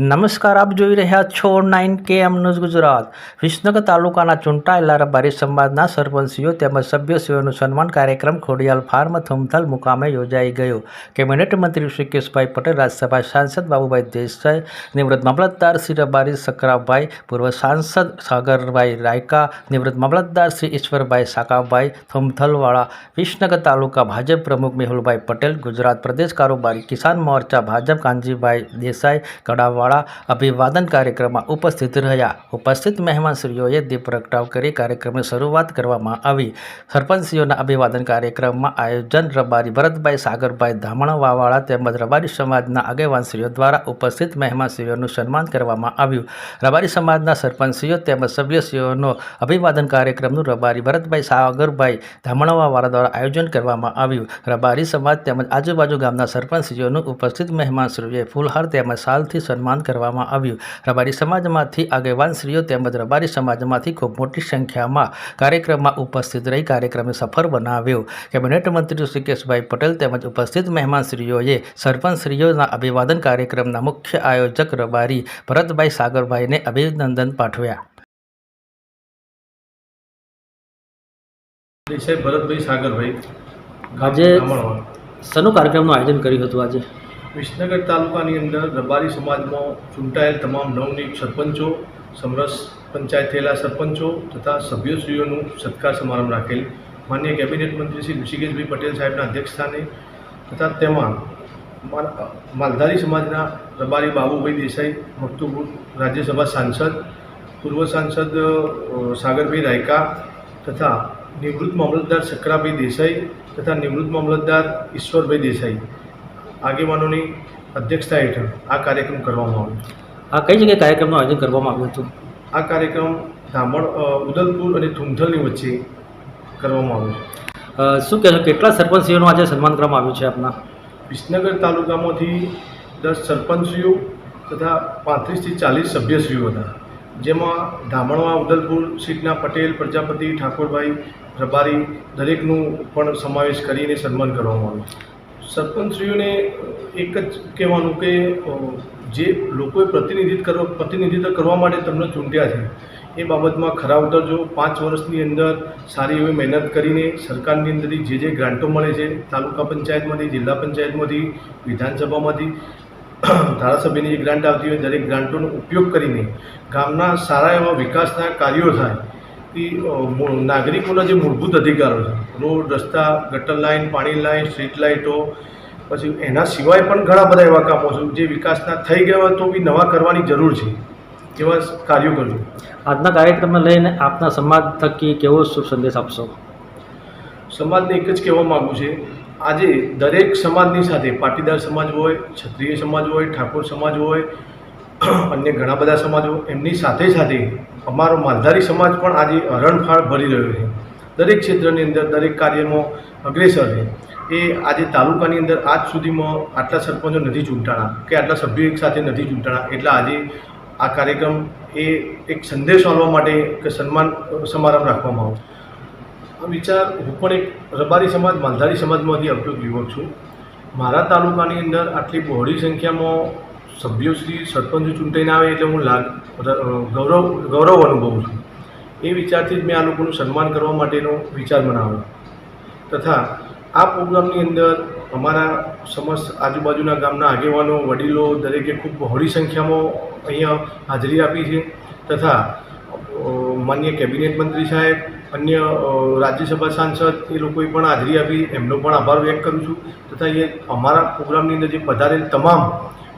નમસ્કાર, આપ જોઈ રહ્યા છો નાઇન કે એમ ન્યૂઝ ગુજરાત. વિસનગર તાલુકાના ચૂંટાયેલા રબારી સમાજના સરપંચીઓ તેમજ સભ્યશ્રીઓનું સન્માન કાર્યક્રમ ખોડિયાલ ફાર્મ થુમથલ મુકામે યોજાઈ ગયો. કેબિનેટ મંત્રી શ્રી કેશભાઈ પટેલ, રાજ્યસભા સાંસદ બાબુભાઈ દેસાઈ, નિવૃત્ત મામલતદાર શ્રી રબારી સકરાભાઈ, પૂર્વ સાંસદ સાગરભાઈ રાયકા, નિવૃત્ત મામલતદાર શ્રી ઈશ્વરભાઈ સાકાભાઈ, થુમથલવાળા વિસનગર તાલુકા ભાજપ પ્રમુખ મેહુલભાઈ પટેલ, ગુજરાત પ્રદેશ કારોબારી કિસાન મોરચા ભાજપ કાનજીભાઈ દેસાઈ, કડાવાળા અભિવાદન કાર્યક્રમમાં ઉપસ્થિત રહ્યા. ઉપસ્થિત મહેમાનશ્રીઓએ દીપ પ્રગટાવ કરી કાર્યક્રમની શરૂઆત કરવામાં આવી. સરપંચશ્રીઓના અભિવાદન કાર્યક્રમમાં આયોજન રબારી ભરતભાઈ, સાગરભાઈ ધામણવાવાળા તેમજ રબારી સમાજના આગેવાનશ્રીઓ દ્વારા ઉપસ્થિત મહેમાનશ્રીઓનું સન્માન કરવામાં આવ્યું. રબારી સમાજના સરપંચશ્રીઓ તેમજ સભ્યશ્રીઓનો અભિવાદન કાર્યક્રમનું રબારી ભરતભાઈ, સાગરભાઈ ધામણવાવાળા દ્વારા આયોજન કરવામાં આવ્યું. રબારી સમાજ તેમજ આજુબાજુ ગામના સરપંચશ્રીઓનું ઉપસ્થિત મહેમાનશ્રીઓએ ફૂલહાર તેમજ શાલથી સન્માન કરવામાં આવ્યું. રબારી સમાજમાંથી આગેવાનશ્રીઓ તેમજ રબારી સમાજમાંથી ખૂબ મોટી સંખ્યામાં કાર્યક્રમમાં ઉપસ્થિત રહી કાર્યક્રમને સફળ બનાવ્યો. કેબિનેટ મંત્રી શ્રી કેશભાઈ પટેલ તેમજ ઉપસ્થિત મહેમાનશ્રીઓએ સરપંચશ્રીઓના અભિવાદન કાર્યક્રમના મુખ્ય આયોજક રબારી ભરતભાઈ સાગરભાઈને અભિનંદન પાઠવ્યા. ભરતભાઈ સાગરભાઈ આજે ધામણવા. કાર્યક્રમનું આયોજન કર્યું હતું આજે? વિસનગર તાલુકાની અંદર રબારી સમાજમાં ચૂંટાયેલ તમામ નવનિયુક્ત સરપંચો, સમરસ પંચાયત થયેલા સરપંચો તથા સભ્યશ્રીઓનું સત્કાર સમારંભ રાખેલ માન્ય કેબિનેટ મંત્રી શ્રી ઋષિકેશભાઈ પટેલ સાહેબના અધ્યક્ષસ્થાને તથા તેમાં માલધારી સમાજના રબારી બાબુભાઈ દેસાઈ મકતુપુર રાજ્યસભા સાંસદ, પૂર્વ સાંસદ સાગરભાઈ રાયકા તથા નિવૃત્ત મામલતદાર સકરાભાઈ દેસાઈ તથા નિવૃત્ત મામલતદાર ઈશ્વરભાઈ દેસાઈ. આગેવાનોની અધ્યક્ષતા હેઠળ આ કાર્યક્રમ કરવામાં આવ્યો. આ કઈ જગ્યાએ કાર્યક્રમનું આયોજન કરવામાં આવ્યું હતું? આ કાર્યક્રમ ધામણ ઉદલપુર અને થુમથલની વચ્ચે કરવામાં આવ્યો શું કહેશો કેટલા સરપંચશ્રીઓનું આજે સન્માન કરવામાં આવ્યું છે આપના? વિસનગર તાલુકામાંથી દસ સરપંચશ્રીઓ તથા પાંત્રીસથી ચાલીસ સભ્યશ્રીઓ હતા. જેમાં ધામણવા ઉદલપુર સીટના પટેલ પ્રજાપતિ ઠાકોરભાઈ રબારી દરેકનું પણ સમાવેશ કરીને સન્માન કરવામાં આવ્યું. સરપંચશ્રીઓને એક જ કહેવાનું કે જે લોકોએ પ્રતિનિધિત્વ કરવા પ્રતિનિધિત્વ કરવા માટે તમને ચૂંટ્યા છે, એ બાબતમાં ખરા ઉતરજો. પાંચ વર્ષની અંદર સારી એવી મહેનત કરીને સરકારની અંદરથી જે જે ગ્રાન્ટો મળે છે, તાલુકા પંચાયતમાંથી, જિલ્લા પંચાયતમાંથી, વિધાનસભામાંથી, ધારાસભ્યની જે ગ્રાન્ટ આવતી હોય, દરેક ગ્રાન્ટોનો ઉપયોગ કરીને ગામના સારા એવા વિકાસના કાર્યો થાય નાગરિકોના જે મૂળભૂત અધિકારો છે રોડ રસ્તા ગટર લાઇન પાણી લાઇન સ્ટ્રીટ લાઇટો પછી એના સિવાય પણ ઘણા બધા એવા કામો છે જે વિકાસના થઈ ગયા હોય તો બી નવા કરવાની જરૂર છે એવા કાર્યો કરજો આજના કાર્યક્રમને લઈને આપના સમાજ થકી કેવો શુભ સંદેશ આપશો? સમાજને એક જ કહેવા માગું છે આજે દરેક સમાજની સાથે પાટીદાર સમાજ હોય ક્ષત્રિય સમાજ હોય ઠાકોર સમાજ હોય અન્ય ઘણા બધા સમાજો એમની સાથે સાથે અમારો માલધારી સમાજ પણ આજે હરણફાળ ભરી રહ્યો છે. દરેક ક્ષેત્રની અંદર દરેક કાર્યમાં અગ્રેસર છે. એ આજે તાલુકાની અંદર આજ સુધીમાં આટલા સરપંચો નથી ચૂંટાણા કે આટલા સભ્યો એક સાથે નથી ચૂંટાણા એટલે આજે આ કાર્યક્રમ એ એક સંદેશ આપવા માટે કે સન્માન સમારંભ રાખવામાં આવ્યો વિચાર હું પણ એક રબારી સમાજ, માલધારી સમાજમાંથી એક યુવક છું. મારા તાલુકાની અંદર આટલી બહોળી સંખ્યામાં સભ્યોશ્રી સરપંચ ચૂંટાઈને આવે એટલે હું લાગ ગૌરવ ગૌરવ અનુભવું છું. એ વિચારથી જ મેં આ લોકોનું સન્માન કરવા માટેનો વિચાર બનાવ્યો. તથા આ પ્રોગ્રામની અંદર અમારા સમસ્ત આજુબાજુના ગામના આગેવાનો, વડીલો દરેકે ખૂબ બહોળી સંખ્યામાં અહીંયા હાજરી આપી છે. તથા માન્ય કેબિનેટ મંત્રી સાહેબ, અન્ય રાજ્યસભા સાંસદ એ લોકોએ પણ હાજરી આપી. એમનો પણ આભાર વ્યક્ત કરું છું. તથા એ અમારા પ્રોગ્રામની અંદર જે પધારેલ તમામ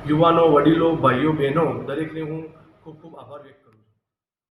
યુવાનો વડીલો ભાઈઓ બહેનો દરેકને હું ખૂબ ખૂબ આભાર વ્યક્ત